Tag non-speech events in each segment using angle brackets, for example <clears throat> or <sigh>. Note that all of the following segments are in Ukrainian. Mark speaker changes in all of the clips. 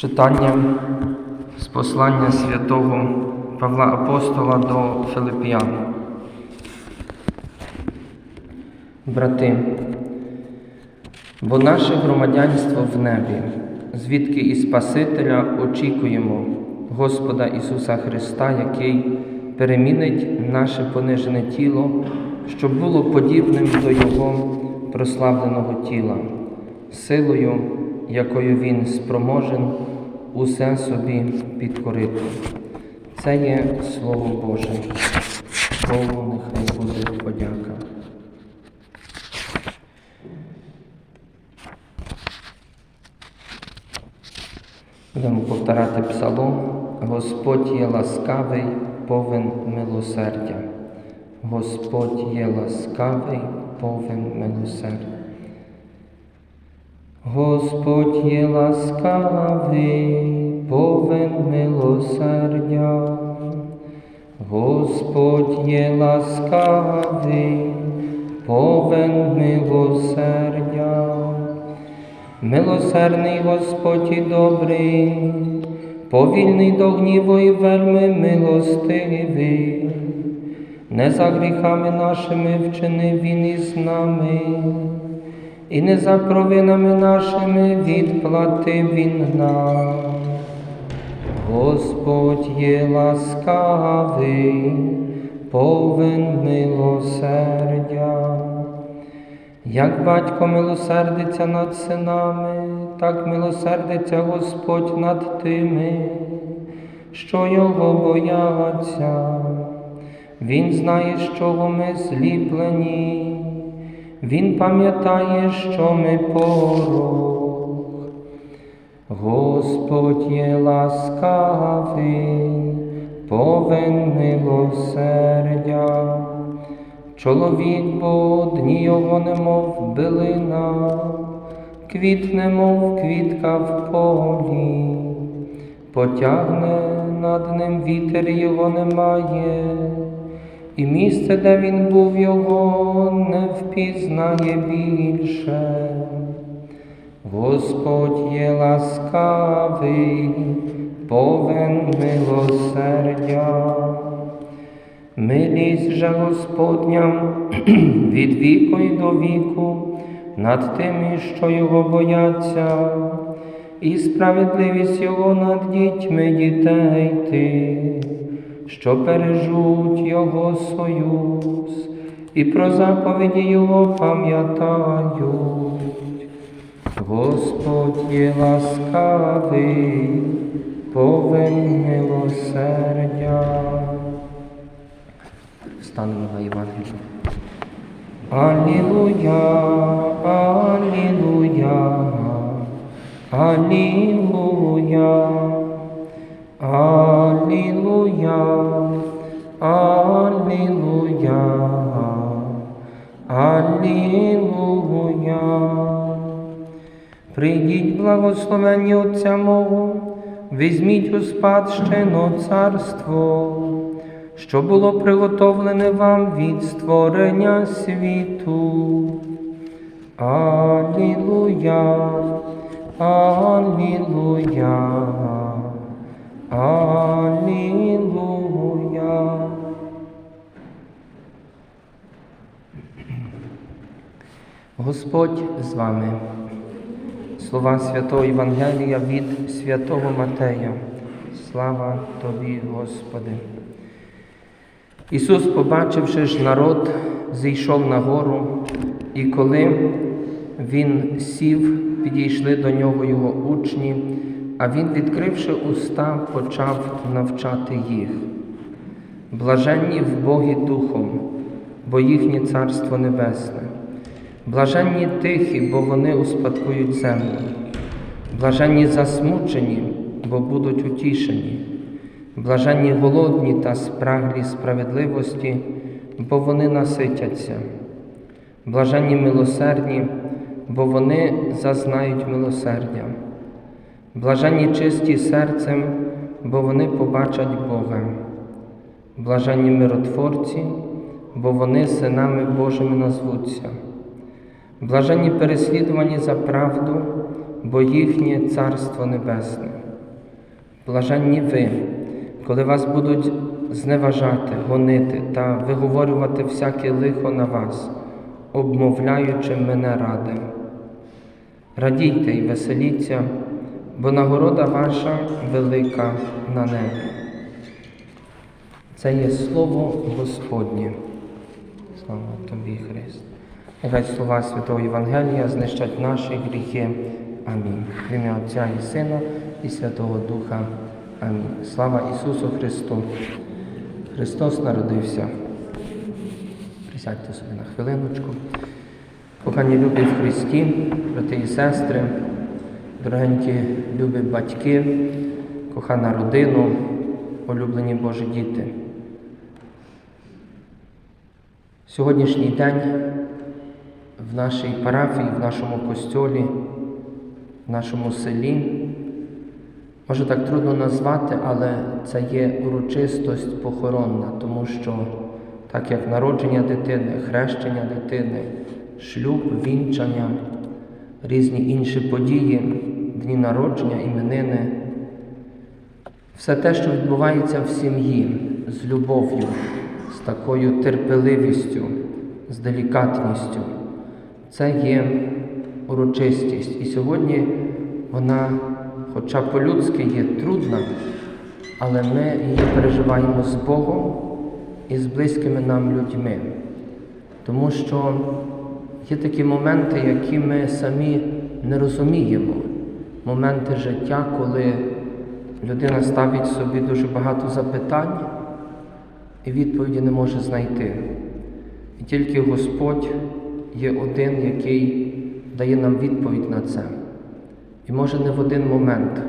Speaker 1: Читання з послання святого Павла Апостола до Филип'ян. Брати, бо наше громадянство в небі, звідки і Спасителя очікуємо Господа Ісуса Христа, який перемінить наше понижене тіло, щоб було подібним до Його прославленого тіла, силою, якою Він спроможен усе собі підкорити. Це є Слово Боже. Богу нехай буде подяка. Будемо повторяти псалом. Господь є ласкавий, повен милосердя. Господь є ласкавий, повен милосердя. Господь є ласкавий, повен милосердя. Господь є ласкавий, повен милосердя. Милосердний Господь і добрий, повільний до гніву і вельми милостивий. Не за гріхами нашими вчинив Він із нами, і не за провинами нашими відплатив Він нам. Господь є ласкавий, повен милосердя. Як батько милосердиться над синами, так милосердиться Господь над тими, що його бояться. Він знає, з чого ми зліплені, Він пам'ятає, що ми порох. Господь є ласкавий, повен милосердя. Чоловік, бо дні його немов билина, квітне, мов квітка в полі, потягне над ним вітер його немає, і місце, де він був, його не впізнає більше. Господь є ласкавий, повен милосердя. Милість же Господня <clears throat> від віку й до віку над тими, що його бояться, і справедливість Його над дітьми дітей тих, що пережуть Його союз, і про заповіді Його пам'ятають. Господь є ласкавий, повен милосердя. Станемо на Євангелію. Алілуя, Алілуя, Алілуя, Алілуя, Алілуя, Алілуя. Прийдіть благословенні Отця мого, візьміть у спадщину царство що було приготовлене вам від створення світу. Алілуя, Алілуя, Алілуя. Господь з вами. Слова Святого Євангелія від Святого Матея. Слава Тобі, Господи. Ісус, побачивши ж народ, зійшов на гору, і коли Він сів, підійшли до нього його учні, а Він, відкривши уста, почав навчати їх. Блаженні в Богі Духом, бо їхнє Царство Небесне, блаженні тихі, бо вони успадкують землю, блаженні засмучені, бо будуть утішені. Блаженні голодні та спраглі справедливості, бо вони наситяться, блаженні милосердні, бо вони зазнають милосердя, блаженні чисті серцем, бо вони побачать Бога, блаженні миротворці, бо вони синами Божими назвуться, блаженні переслідувані за правду, бо їхнє Царство Небесне. Блаженні ви, коли вас будуть зневажати, гонити та виговорювати всяке лихо на вас, обмовляючи мене ради. Радійте і веселіться, бо нагорода ваша велика на небі. Це є Слово Господнє. Слава тобі, Христ. Нехай слова Святого Євангелія знищать наші гріхи. Амінь. В ім'я Отця і Сина і Святого Духа. Амінь. Слава Ісусу Христу. Христос народився. Присядьте собі на хвилиночку. Кохані любі в Христі, брати і сестри, дорогенькі любі батьки, кохана родину, улюблені Божі діти. Сьогоднішній день в нашій парафії, в нашому костьолі, в нашому селі, може так трудно назвати, але це є урочистость похоронна, тому що так як народження дитини, хрещення дитини, шлюб, вінчання, різні інші події, дні народження, іменини, все те, що відбувається в сім'ї з любов'ю, з такою терпеливістю, з делікатністю, це є урочистість. І сьогодні вона, хоча по-людськи є трудна, але ми її переживаємо з Богом і з близькими нам людьми. Тому що є такі моменти, які ми самі не розуміємо. Моменти життя, коли людина ставить собі дуже багато запитань і відповіді не може знайти. І тільки Господь є один, який дає нам відповідь на це. І може не в один момент,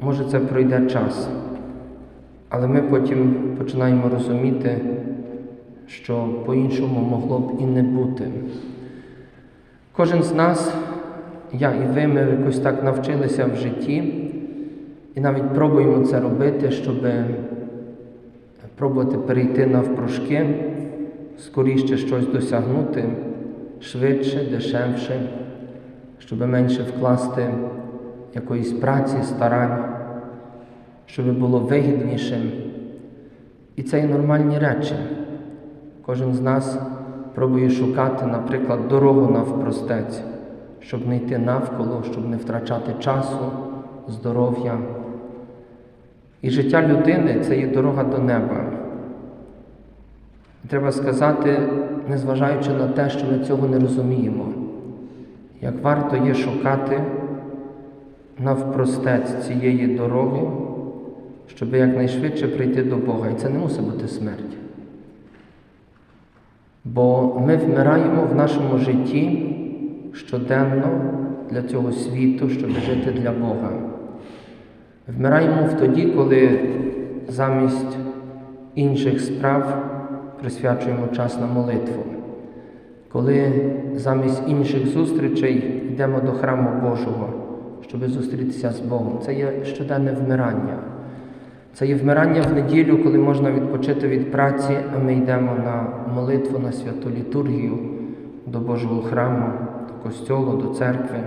Speaker 1: може це пройде час. Але ми потім починаємо розуміти, що по-іншому могло б і не бути. Кожен з нас, я і ви, ми якось так навчилися в житті і навіть пробуємо це робити, щоб пробувати перейти навпрошки, скоріше щось досягнути, швидше, дешевше, щоб менше вкласти якоїсь праці, старань, щоб було вигіднішим. І це є нормальні речі. Кожен з нас пробує шукати, наприклад, дорогу навпростець, щоб не йти навколо, щоб не втрачати часу, здоров'я. І життя людини це є дорога до неба. Треба сказати, незважаючи на те, що ми цього не розуміємо, як варто є шукати навпростець цієї дороги, щоб якнайшвидше прийти до Бога. І це не мусить бути смерть. Бо ми вмираємо в нашому житті щоденно для цього світу, щоб жити для Бога. Вмираємо в тоді, коли замість інших справ присвячуємо час на молитву, коли замість інших зустрічей йдемо до храму Божого, щоб зустрітися з Богом. Це є щоденне вмирання. Це є вмирання в неділю, коли можна відпочити від праці, а ми йдемо на молитву, на святу літургію, до Божого храму, костьолу, до церкви.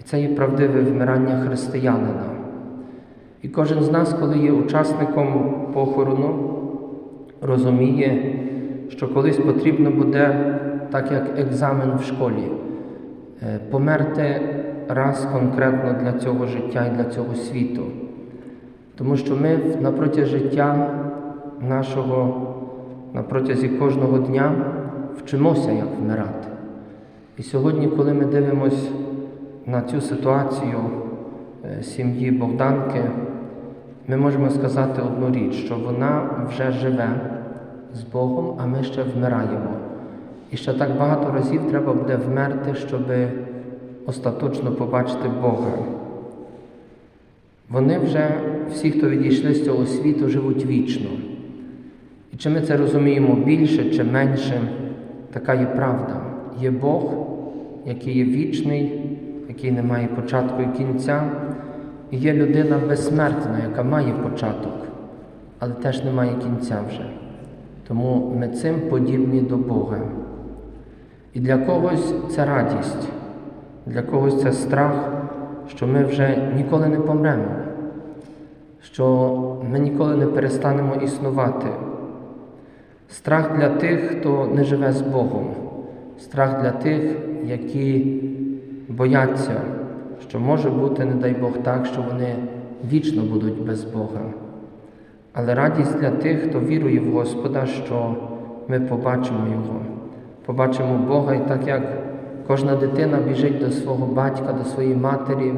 Speaker 1: І це є правдиве вмирання християнина. І кожен з нас, коли є учасником похорону, розуміє, що колись потрібно буде, так як екзамен в школі, е, померти раз конкретно для цього життя і для цього світу. Тому що ми на життя нашого, на протязі кожного дня вчимося, як вмирати. І сьогодні, коли ми дивимося на цю ситуацію е, сім'ї Богданки, ми можемо сказати одну річ, що вона вже живе з Богом, а ми ще вмираємо. І ще так багато разів треба буде вмерти, щоб остаточно побачити Бога. Вони вже, всі, хто відійшли з цього світу, живуть вічно. І чи ми це розуміємо більше чи менше, така є правда. Є Бог, який є вічний, який не має початку і кінця, і є людина безсмертна, яка має початок, але теж не має кінця вже. Тому ми цим подібні до Бога. І для когось це радість, для когось це страх, що ми вже ніколи не помремо. що ми ніколи не перестанемо існувати. Страх для тих, хто не живе з Богом, страх для тих, які бояться, що може бути, не дай Бог, так, що вони вічно будуть без Бога. Але радість для тих, хто вірує в Господа, що ми побачимо Його, побачимо Бога, і так як кожна дитина біжить до свого батька, до своєї матері,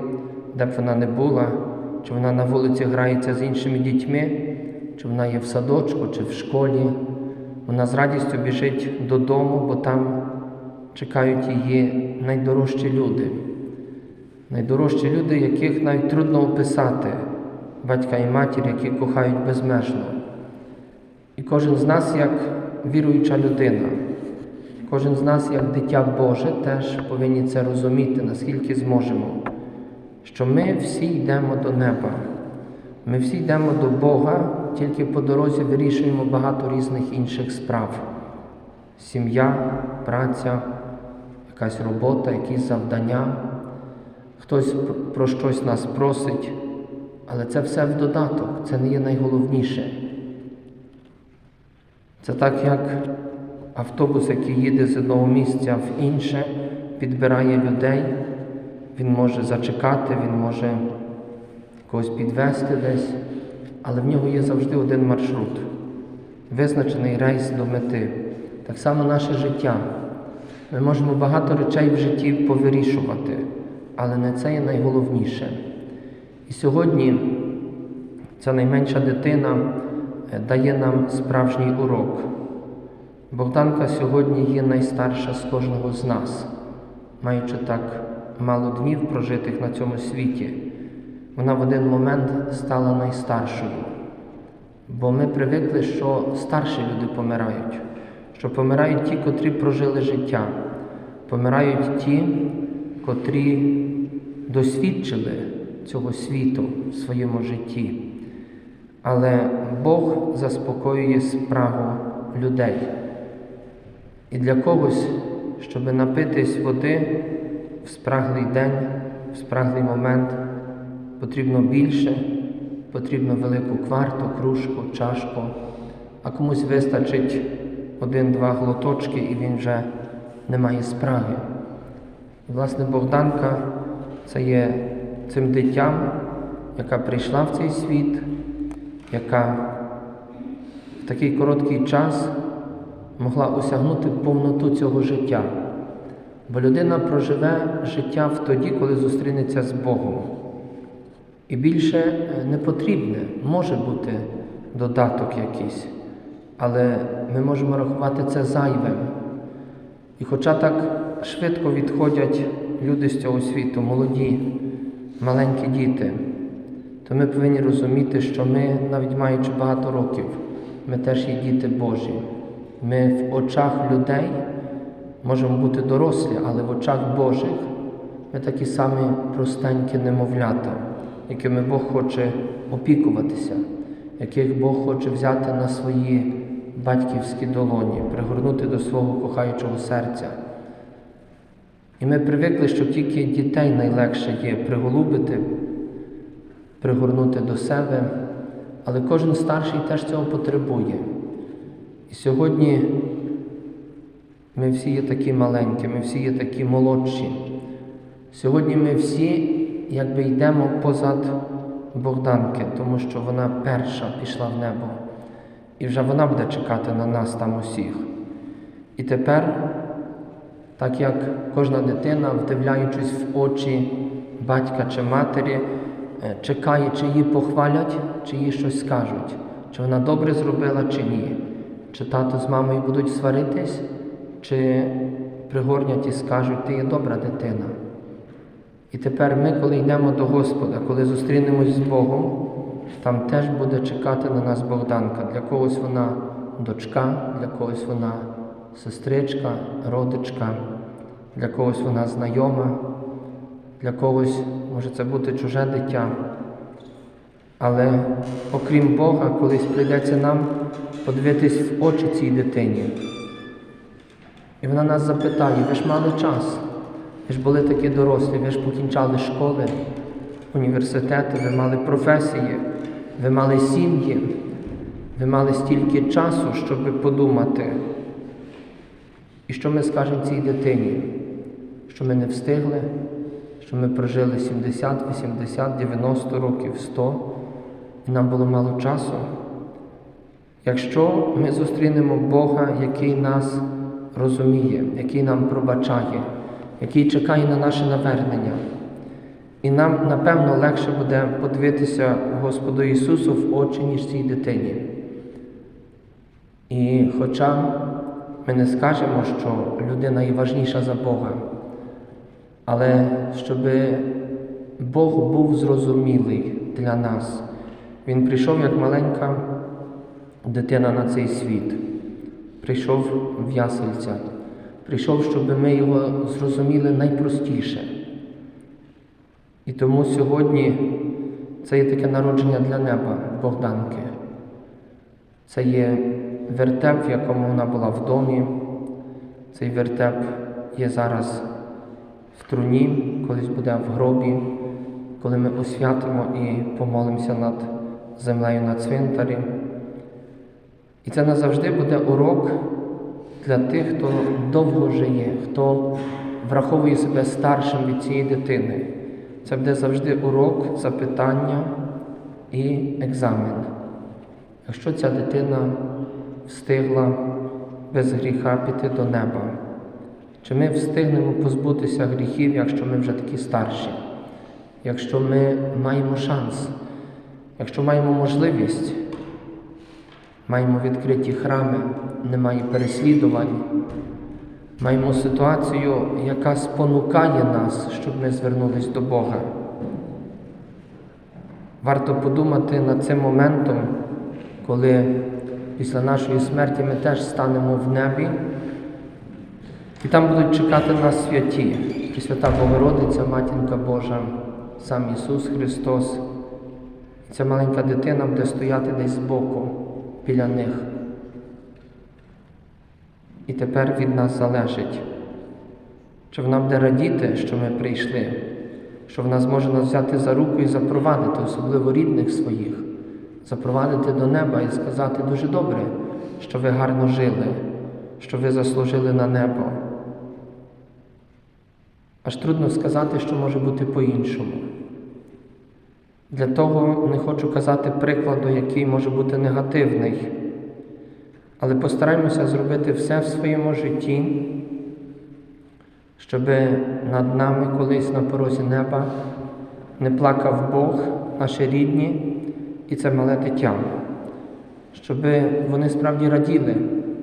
Speaker 1: де б вона не була, чи вона на вулиці грається з іншими дітьми, чи вона є в садочку, чи в школі, вона з радістю біжить додому, бо там чекають її найдорожчі люди. Найдорожчі люди, яких навіть трудно описати, батька і матір, які кохають безмежно. І кожен з нас, як віруюча людина, кожен з нас, як дитя Боже, теж повинні це розуміти, наскільки зможемо, що ми всі йдемо до неба. Ми всі йдемо до Бога, тільки по дорозі вирішуємо багато різних інших справ: сім'я, праця, якась робота, якісь завдання. Хтось про щось нас просить, але це все в додаток, це не є найголовніше. Це так, як автобус, який їде з одного місця в інше, підбирає людей, він може зачекати, він може когось підвести десь, але в нього є завжди один маршрут, визначений рейс до мети. Так само наше життя. Ми можемо багато речей в житті повирішувати, але не це є найголовніше. І сьогодні ця найменша дитина е, дає нам справжній урок. Богданка сьогодні є найстарша з кожного з нас, маючи так мало днів прожитих на цьому світі. Вона в один момент стала найстаршою. Бо ми привикли, що старші люди помирають, що помирають ті, котрі прожили життя, помирають ті, котрі досвідчили цього світу в своєму житті. Але Бог заспокоює справу людей. І для когось, щоб напитись води в спраглий день, в спраглий момент, потрібно більше, потрібно велику кварту, кружку, чашку, а комусь вистачить один-два глоточки, і він вже не має спраги. Власне, Богданка це є цим дитям, яка прийшла в цей світ, яка в такий короткий час могла осягнути повноту цього життя. Бо людина проживе життя в тоді, коли зустрінеться з Богом. І більше е, не потрібне, може бути додаток якийсь, але ми можемо рахувати це зайвим. І хоча так швидко відходять люди з цього світу, молоді, маленькі діти, то ми повинні розуміти, що ми, навіть маючи багато років, ми теж є діти Божі. Ми в очах людей можемо бути дорослі, але в очах Божих ми такі самі простенькі немовлята, якими Бог хоче опікуватися, яких Бог хоче взяти на свої батьківські долоні, пригорнути до свого кохаючого серця. І ми привикли, що тільки дітей найлегше є приголубити, пригорнути до себе, але кожен старший теж цього потребує. І сьогодні ми всі є такі маленькі, ми всі є такі молодші. Сьогодні ми всі якби йдемо позад Богданки, тому що вона перша пішла в небо. І вже вона буде чекати на нас там усіх. І тепер, так як кожна дитина, вдивляючись в очі батька чи матері, е, чекає, чи її похвалять, чи їй щось скажуть, чи вона добре зробила, чи ні. Чи тато з мамою будуть сваритись, чи пригорнять і скажуть, ти є добра дитина. І тепер ми, коли йдемо до Господа, коли зустрінемось з Богом, там теж буде чекати на нас Богданка. Для когось вона дочка, для когось вона сестричка, родичка, для когось вона знайома, для когось може це бути чуже дитя. Але окрім Бога, колись прийдеться нам подивитись в очі цій дитині. І вона нас запитає, ви ж мали час, ви ж були такі дорослі, ви ж покінчали школи, університети, ви мали професії, ви мали сім'ї, ви мали стільки часу, щоб подумати, і що ми скажемо цій дитині, що ми не встигли, що ми прожили 70, 80, 90 років, 100, і нам було мало часу. Якщо ми зустрінемо Бога, який нас розуміє, який нам пробачає, який чекає на наше навернення, і нам, напевно, легше буде подивитися Господу Ісусу в очі, ніж цій дитині. І хоча ми не скажемо, що людина є важніша за Бога, але щоб Бог був зрозумілий для нас, Він прийшов як маленька дитина на цей світ, прийшов в ясельця, прийшов, щоб ми його зрозуміли найпростіше. І тому сьогодні це є таке народження для неба Богданки. Це є вертеп, в якому вона була в домі. Цей вертеп є зараз в труні, колись буде в гробі, коли ми освятимо і помолимося над землею на цвинтарі. І це назавжди буде урок для тих, хто довго живе, хто враховує себе старшим від цієї дитини. Це буде завжди урок, запитання і екзамен. Якщо ця дитина встигла без гріха піти до неба, чи ми встигнемо позбутися гріхів, якщо ми вже такі старші, якщо ми маємо шанс, якщо маємо можливість, маємо відкриті храми, немає переслідувань, маємо ситуацію, яка спонукає нас, щоб ми звернулись до Бога. Варто подумати над цим моментом, коли після нашої смерті ми теж станемо в небі, і там будуть чекати нас святі, Пресвята Богородиця, Матінка Божа, сам Ісус Христос. Ця маленька дитина буде стояти десь збоку біля них. І тепер від нас залежить, чи вона буде радіти, що ми прийшли, що вона зможе нас взяти за руку і запровадити, особливо рідних своїх, запровадити до неба і сказати дуже добре, що ви гарно жили, що ви заслужили на небо. Аж трудно сказати, що може бути по-іншому. Для того не хочу казати прикладу, який може бути негативний, але постараємося зробити все в своєму житті, щоб над нами колись на порозі неба не плакав Бог, наші рідні і це мале дитя, щоб вони справді раділи,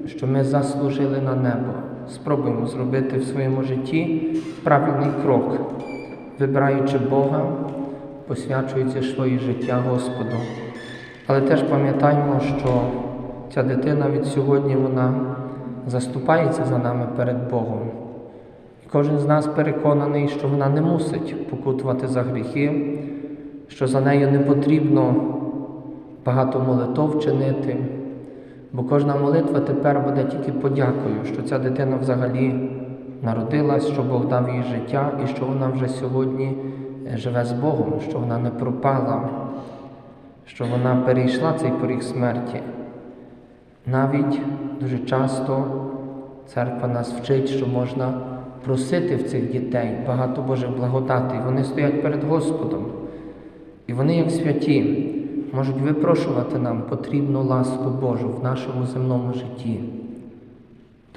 Speaker 1: що ми заслужили на небо. Спробуємо зробити в своєму житті правильний крок, вибираючи Бога, посвячуючи своє життя Господу. Але теж пам'ятаємо, що ця дитина від сьогодні вона заступається за нами перед Богом. І кожен з нас переконаний, що вона не мусить покутувати за гріхи, що за нею не потрібно багато молитов чинити, бо кожна молитва тепер буде тільки подякою, що ця дитина взагалі народилась, що Бог дав їй життя і що вона вже сьогодні живе з Богом, що вона не пропала, що вона перейшла цей поріг смерті. Навіть дуже часто церква нас вчить, що можна просити в цих дітей багато Божих благодатей. Вони стоять перед Господом. І вони, як святі, можуть випрошувати нам потрібну ласку Божу в нашому земному житті.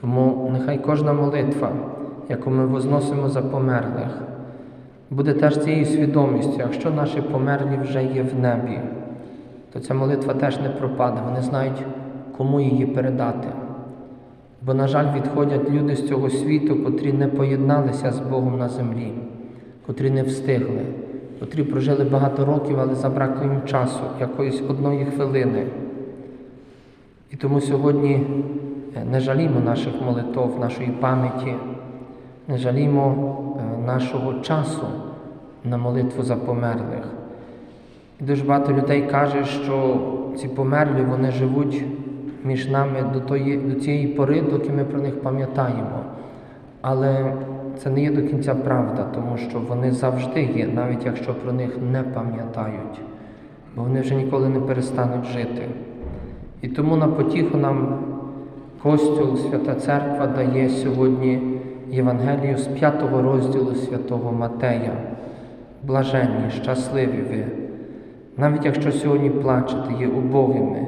Speaker 1: Тому нехай кожна молитва, яку ми возносимо за померлих, буде теж цією свідомістю, якщо наші померлі вже є в небі, то ця молитва теж не пропаде. Вони знають, кому її передати. Бо, на жаль, відходять люди з цього світу, котрі не поєдналися з Богом на землі, котрі не встигли, котрі прожили багато років, але забракло їм часу, якоїсь одної хвилини. І тому сьогодні не жалімо наших молитов, нашої пам'яті, не жалімо нашого часу на молитву за померлих. І дуже багато людей каже, що ці померлі вони живуть між нами до, тої, до цієї пори, доки ми про них пам'ятаємо. Але це не є до кінця правда, тому що вони завжди є, навіть якщо про них не пам'ятають. бо вони вже ніколи не перестануть жити. І тому на потіху нам Костюл, Свята Церква дає сьогодні Євангелію з п'ятого розділу святого Матея. Блаженні, щасливі ви. Навіть якщо сьогодні плачете, є убогими,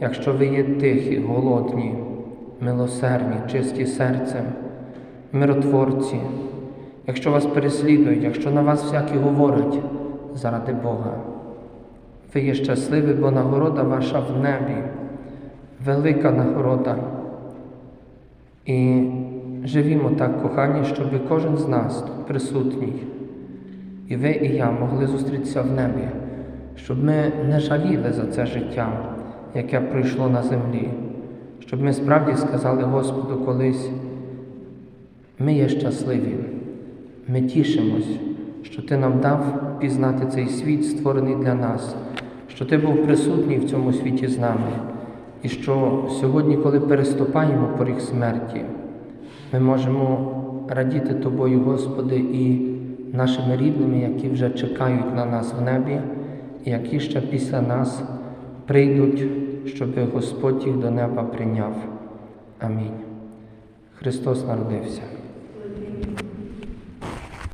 Speaker 1: якщо ви є тихі, голодні, милосердні, чисті серцем, миротворці, якщо вас переслідують, якщо на вас всякі говорять заради Бога. Ви є щасливі, бо нагорода ваша в небі, велика нагорода. І живімо так, кохані, щоб кожен з нас тут присутній, і ви, і я могли зустрітися в небі, щоб ми не жаліли за це життя, яке пройшло на землі, щоб ми справді сказали Господу колись, ми є щасливі, ми тішимось, що Ти нам дав пізнати цей світ, створений для нас, що Ти був присутній в цьому світі з нами, і що сьогодні, коли переступаємо поріг смерті, ми можемо радіти Тобою, Господи, і нашими рідними, які вже чекають на нас в небі, і які ще після нас прийдуть, щоб Господь їх до неба прийняв. Амінь. Христос народився.